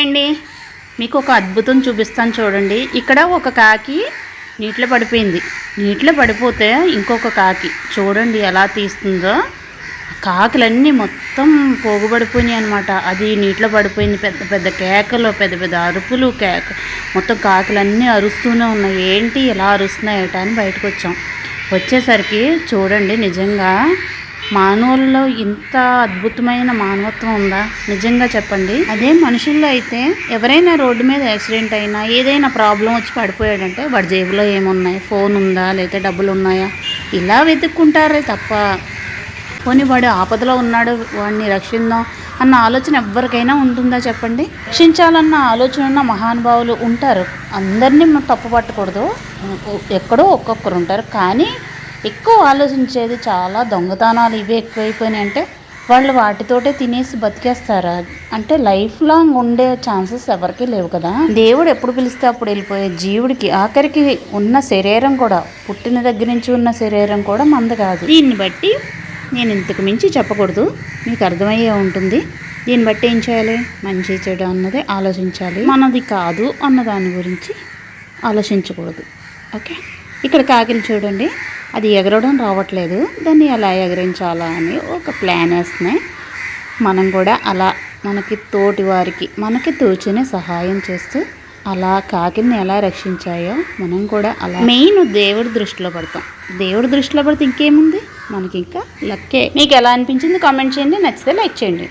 అండి మీకు ఒక అద్భుతం చూపిస్తాను చూడండి. ఇక్కడ ఒక కాకి నీటిలో పడిపోయింది. నీటిలో పడిపోతే ఇంకొక కాకి. చూడండి ఎలా తీస్తుందో. కాకులన్నీ మొత్తం పోగుబడిపోయినాయి అనమాట అది నీటిలో పడిపోయింది. పెద్ద పెద్ద కేకలు పెద్ద పెద్ద అరుపులు కేక మొత్తం కాకులన్నీ అరుస్తూనే ఉన్నాయి. ఏంటి ఇలా అరుస్తున్నాయట అని బయటకు వచ్చాం. వచ్చేసరికి చూడండి నిజంగా మానవుల్లో ఇంత అద్భుతమైన మానవత్వం ఉందా? నిజంగా చెప్పండి. అదే మనుషుల్లో అయితే ఎవరైనా రోడ్డు మీద యాక్సిడెంట్ అయినా ఏదైనా ప్రాబ్లం వచ్చి పడిపోయాడంటే వాడి జేబులో ఏమున్నాయి? ఫోన్ ఉందా? లేకపోతే డబ్బులు ఉన్నాయా? ఇలా వెతుక్కుంటారే తప్ప పోనీ వాడు ఆపదలో ఉన్నాడు వాడిని రక్షిందాం అన్న ఆలోచన ఎవరికైనా ఉంటుందా చెప్పండి? రక్షించాలన్న ఆలోచన ఉన్న మహానుభావులు ఉంటారు. అందరినీ మనం తప్పు పట్టకూడదు ఎక్కడో ఒక్కొక్కరు ఉంటారు. కానీ ఎక్కువ ఆలోచించేది చాలా దొంగతనాలు ఇవే ఎక్కువైపోయినాయి. అంటే వాళ్ళు వాటితోటే తినేసి బతికేస్తారా? అంటే లైఫ్ లాంగ్ ఉండే ఛాన్సెస్ ఎవరికీ లేవు కదా. దేవుడు ఎప్పుడు పిలిస్తే అప్పుడు వెళ్ళిపోయే జీవుడికి ఆఖరికి ఉన్న శరీరం కూడా పుట్టిన దగ్గర నుంచి ఉన్న శరీరం కూడా మంద కాదు. దీన్ని బట్టి నేను ఇంతకు మించి చెప్పకూడదు. మీకు అర్థమయ్యే ఉంటుంది. దీన్ని బట్టి ఏం చేయాలి? మంచి చెడు అన్నది ఆలోచించాలి. మనది కాదు అన్న దాని గురించి ఆలోచించకూడదు. ఓకే? ఇక్కడ కాకిలు చూడండి. అది ఎగరడం రావట్లేదు. దాన్ని ఎలా ఎగరించాలా అని ఒక ప్లాన్ వేస్తున్నాయి. మనం కూడా అలా మనకి తోటి వారికి మనకి తోచిన సహాయం చేస్తూ అలా కాకిని ఎలా రక్షించాయో మనం కూడా అలా మెయిన్ దేవుడి దృష్టిలో పడతాం. దేవుడి దృష్టిలో పడితే ఇంకేముంది? మనకి ఇంకా లక్కే. మీకు ఎలా అనిపించింది కామెంట్ చేయండి. నచ్చితే లైక్ చేయండి.